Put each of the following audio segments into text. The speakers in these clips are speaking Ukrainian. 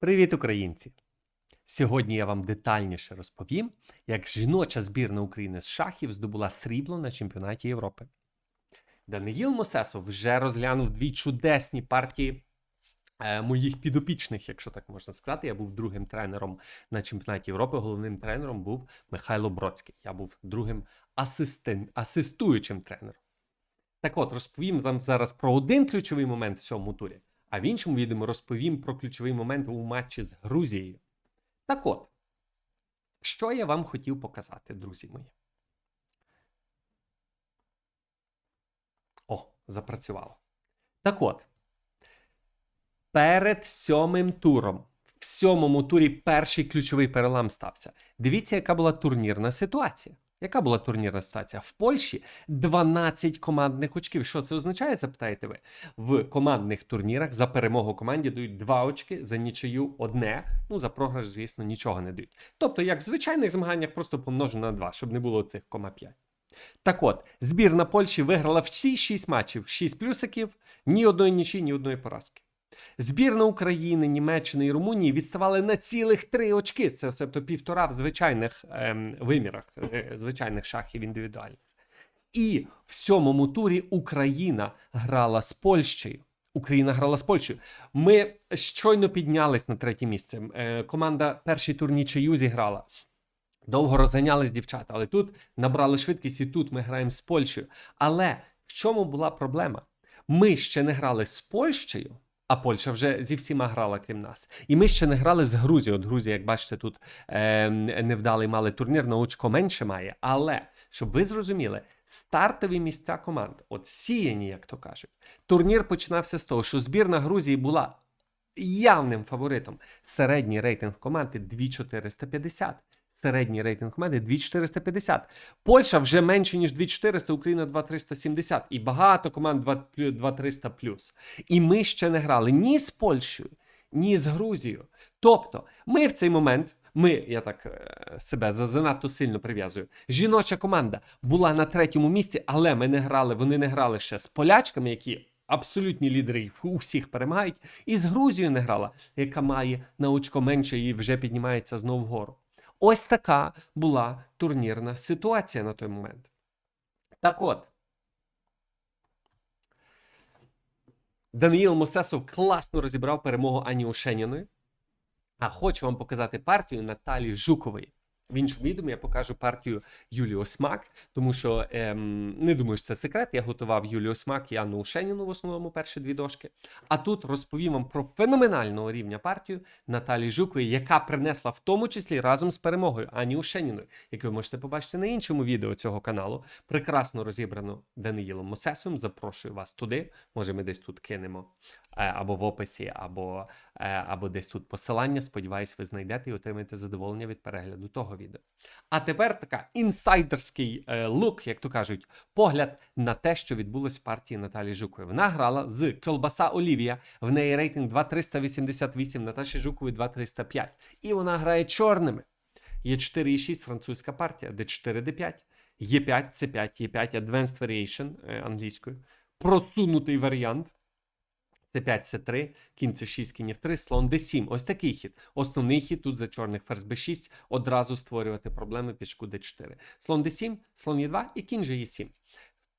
Привіт, українці! Сьогодні я вам детальніше розповім, як жіноча збірна України з шахів здобула срібло на чемпіонаті Європи. Даниїл Мосесов вже розглянув дві чудесні партії е, моїх підопічних, якщо так можна сказати. Я був другим тренером на чемпіонаті Європи. Головним тренером був Михайло Бродський. Я був другим асистен... асистуючим тренером. Так от, розповім вам зараз про один ключовий момент в цьому турі. А в іншому відео розповім про ключовий момент у матчі з Грузією. Так от, що я вам хотів показати, друзі мої. О, запрацювало. Так от, перед сьомим туром, в сьомому турі перший ключовий перелам стався. Дивіться, яка була турнірна ситуація. Яка була турнірна ситуація? В Польщі 12 командних очків. Що це означає? Запитаєте ви? В командних турнірах за перемогу команді дають 2 очки, за нічию одне. Ну, за програш, звісно, нічого не дають. Тобто, як в звичайних змаганнях, просто помножено на 2, щоб не було цих кома 5. Так от, збірна Польщі виграла всі 6 матчів, 6 плюсиків, ні одної нічі, ні одної поразки. Збірна України, Німеччини і Румунії відставали на цілих три очки. Це себто півтора в звичайних ем, вимірах, е, звичайних шахів індивідуальних. І в сьомому турі Україна грала з Польщею. Україна грала з Польщею. Ми щойно піднялись на третє місце. Е, команда перший тур нічию зіграла. Довго розганялись дівчата, але тут набрали швидкість, і тут ми граємо з Польщею. Але в чому була проблема? Ми ще не грали з Польщею, а Польща вже зі всіма грала, крім нас. І ми ще не грали з Грузією. От Грузія, як бачите, тут е, невдалий мали турнір, на очко менше має. Але щоб ви зрозуміли, стартові місця команд, от сіяні, як то кажуть, турнір починався з того, що збірна Грузії була явним фаворитом. Середній рейтинг команди 2450. Середній рейтинг команди 2450. Польща вже менше, ніж 2400, Україна 2370. І багато команд 2300 плюс. І ми ще не грали ні з Польщею, ні з Грузією. Тобто, ми в цей момент. Ми, я так е, себе занадто сильно прив'язую. Жіноча команда була на третьому місці, але ми не грали. Вони не грали ще з полячками, які абсолютні лідери їх у всіх перемагають. І з Грузією не грала, яка має на очко менше і вже піднімається знову вгору. Ось така була турнірна ситуація на той момент. Так от. Даниїл Мосесов класно розібрав перемогу Ані Ошеніної. А хочу вам показати партію Наталі Жукової. В іншому відео я покажу партію Юлії Осмак, тому що ем, не думаю, що це секрет. Я готував Юлію Осмак і Анну Ушеніну в основному перші дві дошки. А тут розповім вам про феноменального рівня партію Наталі Жукової, яка принесла в тому числі разом з перемогою Ані Ушеніною, яку ви можете побачити на іншому відео цього каналу. Прекрасно розібрано Даниїлом Мосесовим. Запрошую вас туди. Може, ми десь тут кинемо або в описі, або, е, або десь тут посилання. Сподіваюсь, ви знайдете і отримаєте задоволення від перегляду того відео. А тепер така інсайдерський е, лук, як то кажуть, погляд на те, що відбулось в партії Наталі Жукової. Вона грала з Колбаса Олівія. В неї рейтинг 2388, Наташі Жукової 2305. І вона грає чорними. Є 4,6 французька партія, d4, d5, Е5, C5, Е5, Advanced Variation е, англійською. Просунутий варіант. С5, С3, кінь це 6 кінь F3, слон d7. Ось такий хід. Основний хід тут за чорних ферзь b6 одразу створювати проблеми пішку d4. Слон d7, слон e2 і кінь же Е7.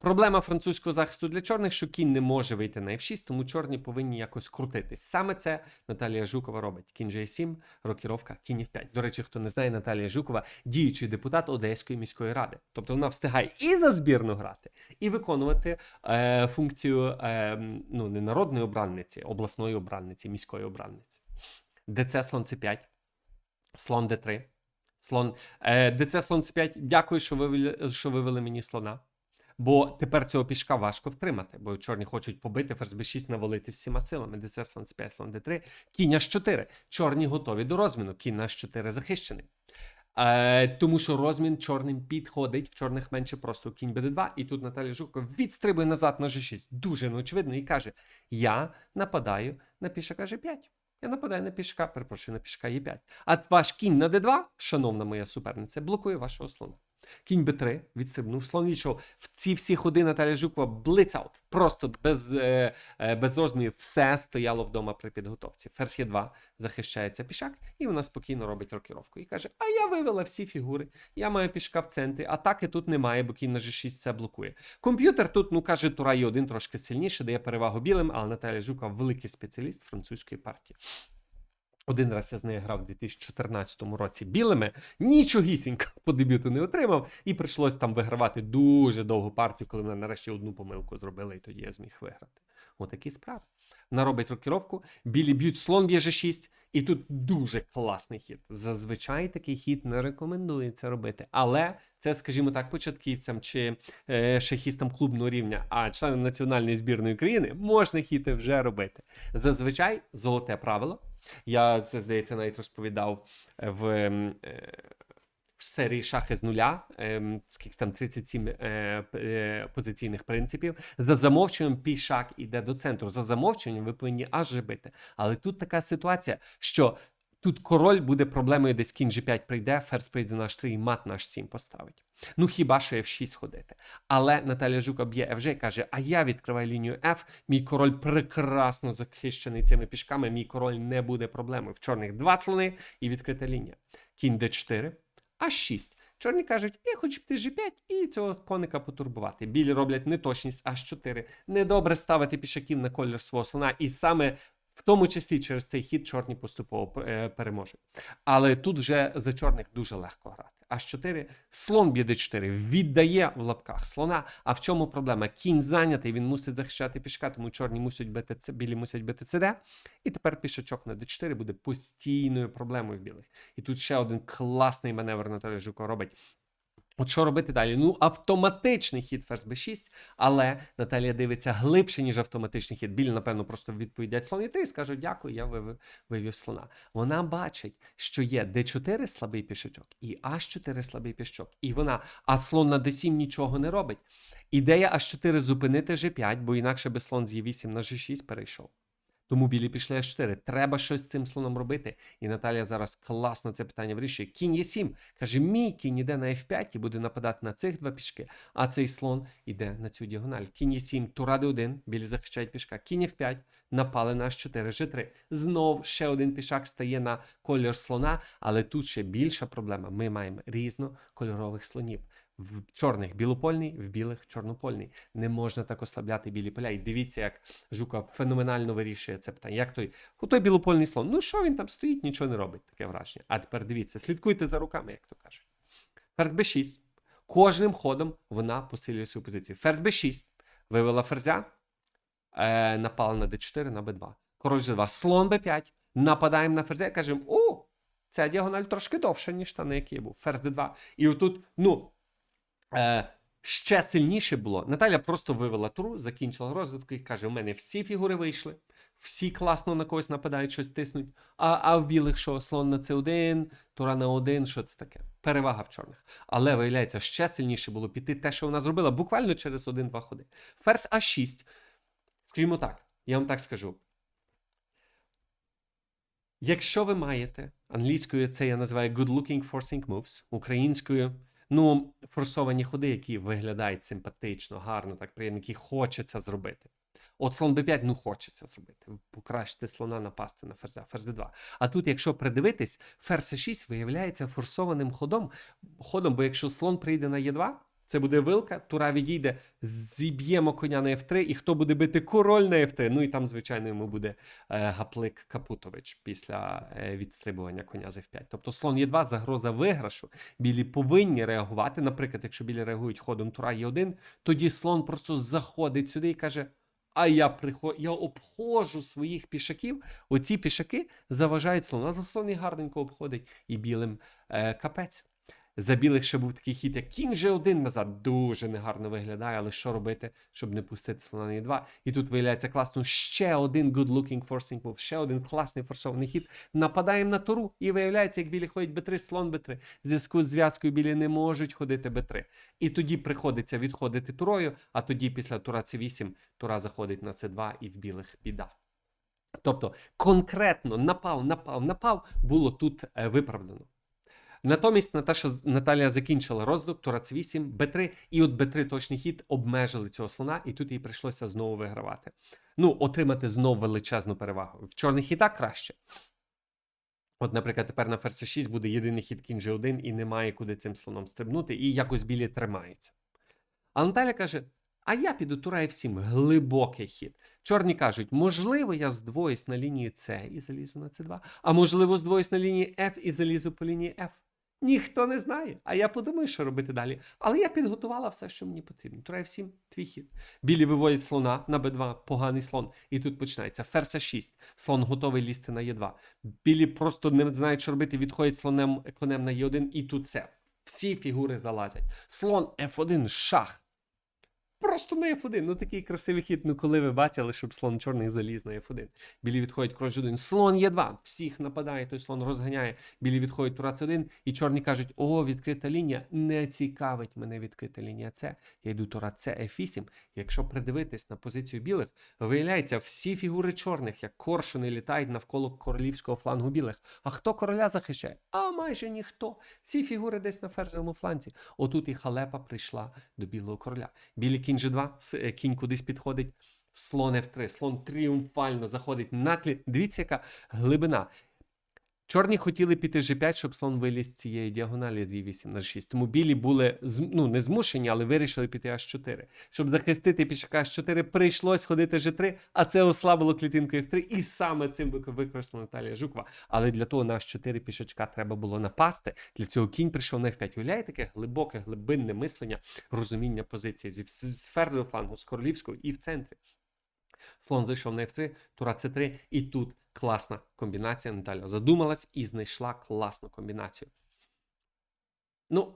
Проблема французького захисту для чорних, що кінь не може вийти на F6, тому чорні повинні якось крутитись. Саме це Наталія Жукова робить. Кінь же Е7, рокіровка, кінь F5. До речі, хто не знає, Наталія Жукова діючий депутат Одеської міської ради. Тобто вона встигає і за збірну грати, і виконувати е, функцію е, ну, не народної обранниці, обласної обранниці, міської обранниці. ДЦ слон С5, слон Д3, слон е, ДЦ слон С5. Дякую, що вивели, що вивели мені слона. Бо тепер цього пішка важко втримати, бо чорні хочуть побити ферзь b6 навалити всіма силами. ДЦ слон С5, слон Д3, кінь H4. Чорні готові до розміну. Кінь H4 захищений. Е, тому що розмін чорним підходить, в чорних менше просто кінь БД2. І тут Наталія Жукова відстрибує назад на G6. Дуже неочевидно і каже: Я нападаю на пішака G5. Я нападаю на пішака, перепрошую, на пішака Е5. А ваш кінь на d2, шановна моя суперниця, блокує вашого слона. Кінь Б3 відстрибнув, слон відійшов. В ці всі ходи Наталя Жукова блицаут. Просто без, е, е, без розмірів все стояло вдома при підготовці. Ферзь Є2 захищається пішак, і вона спокійно робить рокіровку. І каже: А я вивела всі фігури, я маю пішка в центрі, атаки тут немає, бо кінь на G6 це блокує. Комп'ютер тут, ну каже, Тура Є1 трошки сильніше, дає перевагу білим, але Наталя Жукова великий спеціаліст французької партії. Один раз я з нею грав у 2014 році білими, нічогісінько по дебюту не отримав, і прийшлось там вигравати дуже довгу партію, коли мене нарешті одну помилку зробили, і тоді я зміг виграти. Отакі справи. Вона робить рокіровку, білі б'ють слон б'є G6, і тут дуже класний хід. Зазвичай такий хід не рекомендується робити. Але це, скажімо так, початківцям чи е, шахістам клубного рівня, а членам національної збірної країни можна хіти вже робити. Зазвичай золоте правило. Я це здається навіть розповідав е, в. ем, е, В серії шахи з нуля, ем, скільки там 37 е, е, позиційних принципів. За замовчуванням пішак іде до центру. За замовчуванням ви повинні аж бити. Але тут така ситуація, що тут король буде проблемою, десь кінь G5 прийде, ферзь прийде на H3 і мат на H7 поставить. Ну хіба що F6 ходити. Але Наталя Жука б'є FG і каже: А я відкриваю лінію F, мій король прекрасно захищений цими пішками. Мій король не буде проблемою. В чорних два слони і відкрита лінія. Кінь D4, H6. Чорні кажуть, я хочу піти G5 і цього коника потурбувати. Білі роблять неточність H4. Недобре ставити пішаків на колір свого слона, і саме тому числі через цей хід чорні поступово е, переможуть. Але тут вже за чорних дуже легко грати. H4, слон б'є d4, віддає в лапках слона. А в чому проблема? Кінь зайнятий, він мусить захищати пішка, тому чорні мусять бити це, білі мусять бити CD. І тепер пішачок на d4 буде постійною проблемою в білих. І тут ще один класний маневр Наталя Жуко робить. От що робити далі? Ну, автоматичний хід ферзь b6, але Наталія дивиться глибше, ніж автоматичний хід. Білі, напевно, просто відповідять слон і 3 і скажуть, дякую, я вивів, вивів слона. Вона бачить, що є d4 слабий пішачок і h4 слабий пішачок. І вона, а слон на d7 нічого не робить. Ідея h4 зупинити g5, бо інакше би слон з e8 на g6 перейшов. Тому білі пішли H4. Треба щось з цим слоном робити. І Наталія зараз класно це питання вирішує. Кінь є 7. Каже, мій кінь іде на F5 і буде нападати на цих два пішки, а цей слон іде на цю діагональ. Кінь є 7, тура d1, білі захищають пішка. Кінь F5, напали на H4, G3. Знов ще один пішак стає на колір слона, але тут ще більша проблема. Ми маємо різнокольорових слонів. В чорних білопольний, в білих чорнопольний. Не можна так ослабляти білі поля. І дивіться, як Жуков феноменально вирішує це питання. Як той, у той білопольний слон? Ну що він там стоїть, нічого не робить, таке враження. А тепер дивіться, слідкуйте за руками, як то кажуть. Ферзь b6. Кожним ходом вона посилює свою позицію. Ферзь b6. Вивела ферзя, е, напала на d4, на b2. Король g2. Слон b5. Нападаємо на ферзя і кажемо: о, ця діагональ трошки довша, ніж та, на якій я був. Ферзь d2. І отут, ну. Е, ще сильніше було. Наталя просто вивела туру, закінчила розвитку і каже: у мене всі фігури вийшли, всі класно на когось нападають, щось тиснуть. А, а в білих що? Слон на С1, тура на 1, що це таке? Перевага в чорних. Але виявляється, ще сильніше було піти те, що вона зробила, буквально через один-два ходи. Ферзь А6. Скажімо так, я вам так скажу. Якщо ви маєте англійською, це я називаю good looking forcing moves, українською ну, форсовані ходи, які виглядають симпатично, гарно, так приємно, які хочеться зробити. От слон b5, ну хочеться зробити. Покращити слона напасти на ферзя, ферзь d2. А тут, якщо придивитись, ферзь 6 виявляється форсованим ходом, ходом, бо якщо слон прийде на e2, це буде вилка, тура відійде, зіб'ємо коня на f3, і хто буде бити король на f3. Ну і там, звичайно, йому буде е, гаплик Капутович після е, відстрибування коня з f5. Тобто слон є2, загроза виграшу. Білі повинні реагувати. Наприклад, якщо білі реагують ходом тура Е1, тоді слон просто заходить сюди і каже: А я приход... я обходжу своїх пішаків. Оці пішаки заважають слону. А слон і гарненько обходить і білим е, капець. За білих ще був такий хід, як кінь же один назад. Дуже негарно виглядає, але що робити, щоб не пустити слона на e2. І тут виявляється класно ще один good looking forcing move, ще один класний форсований хід. Нападаємо на туру, і виявляється, як білі ходять b3, слон b3. В зв'язку з зв'язкою білі не можуть ходити b3. І тоді приходиться відходити турою, а тоді після тура c8 тура заходить на c2 і в білих біда. Тобто конкретно напав, напав, напав було тут е, виправдано. Натомість Наташа, Наталія закінчила розвиток, тура С8, Б3, і от Б3 точний хід обмежили цього слона, і тут їй прийшлося знову вигравати. Ну, отримати знову величезну перевагу. В чорних і так краще. От, наприклад, тепер на ферзь 6 буде єдиний хід кінь G1 і немає куди цим слоном стрибнути, і якось білі тримаються. А Наталя каже: а я піду тура F7, глибокий хід. Чорні кажуть, можливо, я здвоюсь на лінії С і залізу на С2, а можливо, здвоюсь на лінії F і залізу по лінії F. Ніхто не знає. А я подумаю, що робити далі. Але я підготувала все, що мені потрібно. Тура F7, твій хід. Білі виводять слона на Б2, поганий слон. І тут починається Ферса 6 Слон готовий лізти на Е2. Білі просто не знають, що робити, відходять слонем конем на Е1, і тут все. Всі фігури залазять. Слон F1, шах. Просто на F1. Ну такий красивий хід. Ну коли ви бачили, щоб слон чорний заліз на F1. Білі відходять король G1. Слон Е2. Всіх нападає, той слон розганяє. Білі відходять тура С1. І чорні кажуть: о, відкрита лінія. Не цікавить мене відкрита лінія С. Я йду тура С F8. Якщо придивитись на позицію білих, виявляється, всі фігури чорних, як коршуни, літають навколо королівського флангу білих. А хто короля захищає? А майже ніхто. Всі фігури десь на ферзовому фланзі. Отут і халепа прийшла до білого короля. Білі кінь G2, е, кінь кудись підходить. Слон F3, слон тріумфально заходить на тлі. Дивіться, яка глибина. Чорні хотіли піти G5, щоб слон виліз з цієї діагоналі з E8 на 6. Тому білі були ну, не змушені, але вирішили піти H4. Щоб захистити пішака H4, прийшлось ходити G3, а це ослабило клітинку F3. І саме цим вик- використала Наталія Жукова. Але для того на H4 пішачка треба було напасти. Для цього кінь прийшов на F5. Уявляєте, таке глибоке, глибинне мислення, розуміння позиції зі вс- флангу, з королівського і в центрі. Слон зайшов на F3, тура C3, і тут класна комбінація. Наталя задумалась і знайшла класну комбінацію. Ну,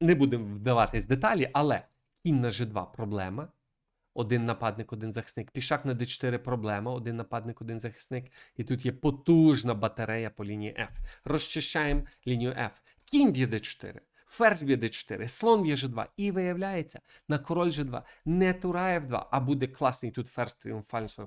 не будемо вдаватись в деталі, але кінь на G2 проблема. Один нападник, один захисник. Пішак на D4 проблема. Один нападник, один захисник. І тут є потужна батарея по лінії F. Розчищаємо лінію F. Кінь б'є D4. Ферзь б'є d4, слон б'є g2. І виявляється, на король g2 не тура f2, а буде класний тут ферзь свій.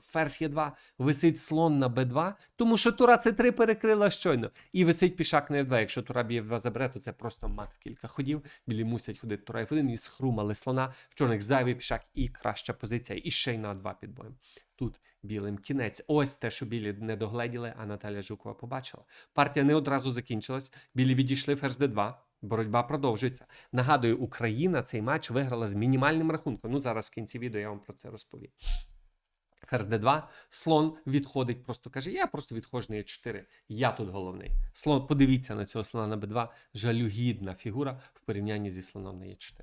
Ферзь е2, висить слон на b2, тому що тура c3 перекрила щойно. І висить пішак на f2. Якщо тура б'є f2 забере, то це просто мат в кілька ходів. Білі мусять ходити тура f1 і схрумали слона. В чорних зайвий пішак і краща позиція. І ще й на 2 підбоєм. Тут білим кінець. Ось те, що білі не догледіли, а Наталя Жукова побачила. Партія не одразу закінчилась. Білі відійшли ферзь d2. Боротьба продовжується. Нагадую, Україна цей матч виграла з мінімальним рахунком. Ну, зараз в кінці відео я вам про це розповім. Ферзь Д2, слон відходить, просто каже: Я просто відходжу на Е4, Я тут головний. Слон, подивіться на цього слона на Б2, жалюгідна фігура в порівнянні зі слоном на Е4.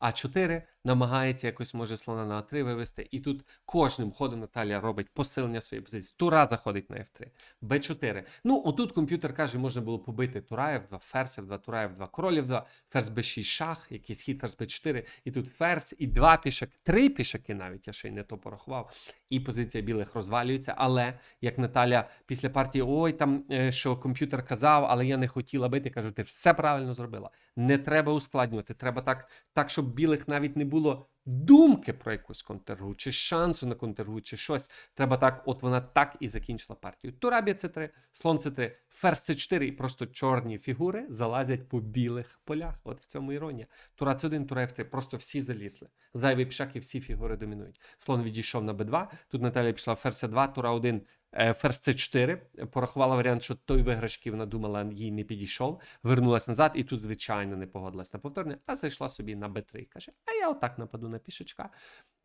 А4 намагається якось може слона на А3 вивести. І тут кожним ходом Наталія робить посилення своєї позиції. Тура заходить на F3, Б4. Ну, отут комп'ютер каже, можна було побити Тура F2, ферзь F2, Тура F2, король F2, ферзь Б6, шах, якийсь хід, ферзь Б4, і тут ферзь, і два пішаки, три пішаки навіть, я ще й не то порахував. І позиція білих розвалюється. Але як Наталя після партії, ой, там е, що комп'ютер казав, але я не хотіла бити. Кажу, ти все правильно зробила. Не треба ускладнювати. Треба так, так, щоб білих навіть не було думки про якусь контргу, чи шансу на контргу, чи щось. Треба так, от вона так і закінчила партію. Тура б'є c3, слон c3, ферзь c4, і просто чорні фігури залазять по білих полях. От в цьому іронія. Тура c1, тура f3, просто всі залізли. Зайвий пішак і всі фігури домінують. Слон відійшов на b2, тут Наталя пішла ферзь 2, тура 1, ферзь c4, порахувала варіант, що той виграш, який вона думала, їй не підійшов, вернулась назад, і тут, звичайно, не погодилась на повторне, а зайшла собі на b3. Каже, а я отак нападу на пішечка.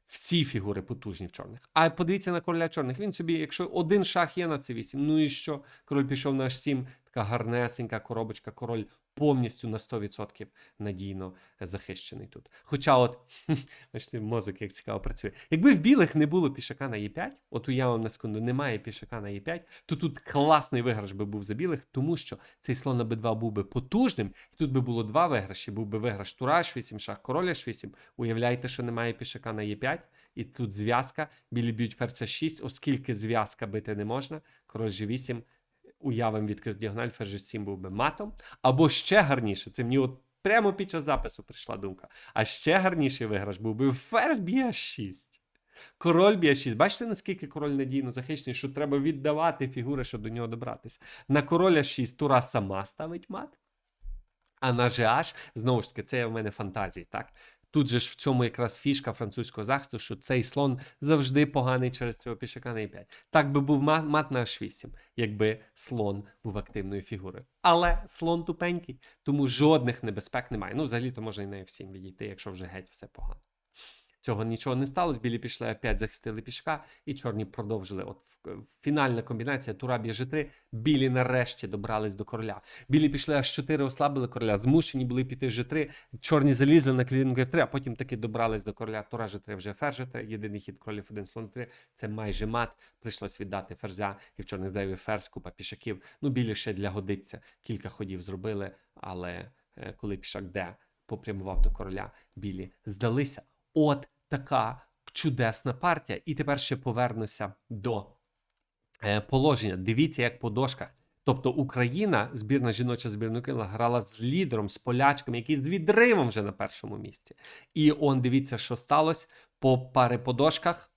Всі фігури потужні в чорних. А подивіться на короля чорних. Він собі, якщо один шах є на c8, ну і що? Король пішов на h7, така гарнесенька коробочка, король повністю на 100% надійно захищений тут. Хоча, от, бачите, мозок як цікаво працює. Якби в білих не було пішака на e5, от уявимо на секунду, немає пішака на e5, то тут класний виграш би був за білих, тому що цей слон на b2 був би потужним, і тут би було два виграші. Був би виграш тура h8, шах, король h8. Уявляєте, що немає пішака на e5, і тут зв'язка. Білі б'ють ферзь 6, оскільки зв'язка бити не можна. Король g8, уявимо відкриту діагональ, ферзь g7 був би матом. Або ще гарніше, це мені от прямо під час запису прийшла думка. А ще гарніший виграш був би ферзь б'є 6. Король б'є 6. Бачите, наскільки король надійно захищений, що треба віддавати фігури, щоб до нього добратися. На короля 6 тура сама ставить мат. А на GH, знову ж таки, це в мене фантазії, так? Тут же ж в цьому якраз фішка французького захисту, що цей слон завжди поганий через цього пішака на e5. Так би був мат, мат на h8, якби слон був активною фігурою. Але слон тупенький, тому жодних небезпек немає. Ну, взагалі-то можна і на f7 відійти, якщо вже геть все погано. Цього нічого не сталося. Білі пішли опять захистили пішка, і чорні продовжили. От в- фінальна комбінація Тура б'є G3. Білі нарешті добрались до короля. Білі пішли аж 4 ослабили короля. Змушені були піти G3. Чорні залізли на клітинку F3, а потім таки добрались до короля. Тура G3 вже ферзь G3. Єдиний хід королів 1 слон 3. Це майже мат. Прийшлось віддати ферзя, і в чорних здайві ферзь, купа пішаків. Ну, білі ще для годиться. Кілька ходів зробили, але е, коли пішак Д попрямував до короля, білі здалися. От така чудесна партія. І тепер ще повернуся до е, положення. Дивіться, як по дошках. Тобто Україна, збірна жіноча збірна України, грала з лідером, з полячками, який з відривом вже на першому місці. І он дивіться, що сталося по пари по дошках.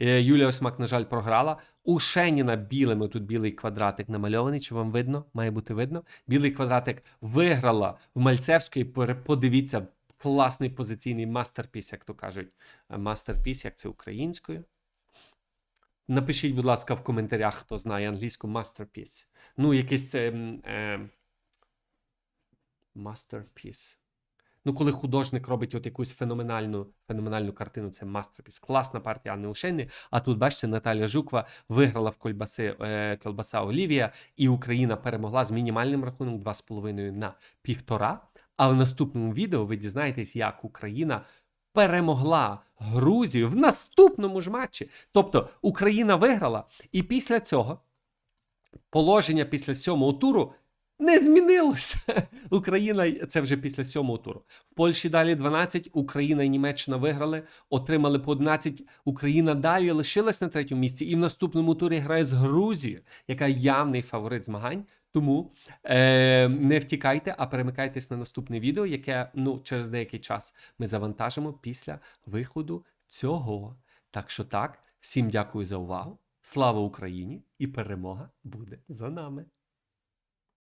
Е, Юлія Осьмак, на жаль, програла. У Шеніна білими тут білий квадратик намальований. Чи вам видно? Має бути видно. Білий квадратик виграла в Мальцевської. Подивіться, класний позиційний мастерпіс, як то кажуть. Е, Мастерпіс, як це українською. Напишіть, будь ласка, в коментарях, хто знає англійську masterpiece. Ну, якийсь ем, ем, masterpiece. Ну, коли художник робить от якусь феноменальну, феноменальну картину, це мастерпіс. Класна партія Анни Ушені. А тут, бачите, Наталя Жукова виграла в кольбаси, е, колбаса Олівія, і Україна перемогла з мінімальним рахунком 2,5 на 1,5. А в наступному відео ви дізнаєтесь, як Україна перемогла Грузію в наступному ж матчі. Тобто Україна виграла, і після цього положення після сьомого туру не змінилося. Україна це вже після сьомого туру. В Польщі далі 12, Україна і Німеччина виграли, отримали по 11. Україна далі лишилась на третьому місці, і в наступному турі грає з Грузією, яка явний фаворит змагань. Тому е, не втікайте, а перемикайтесь на наступне відео, яке ну через деякий час ми завантажимо після виходу цього. Так що так, всім дякую за увагу. Слава Україні! І перемога буде за нами!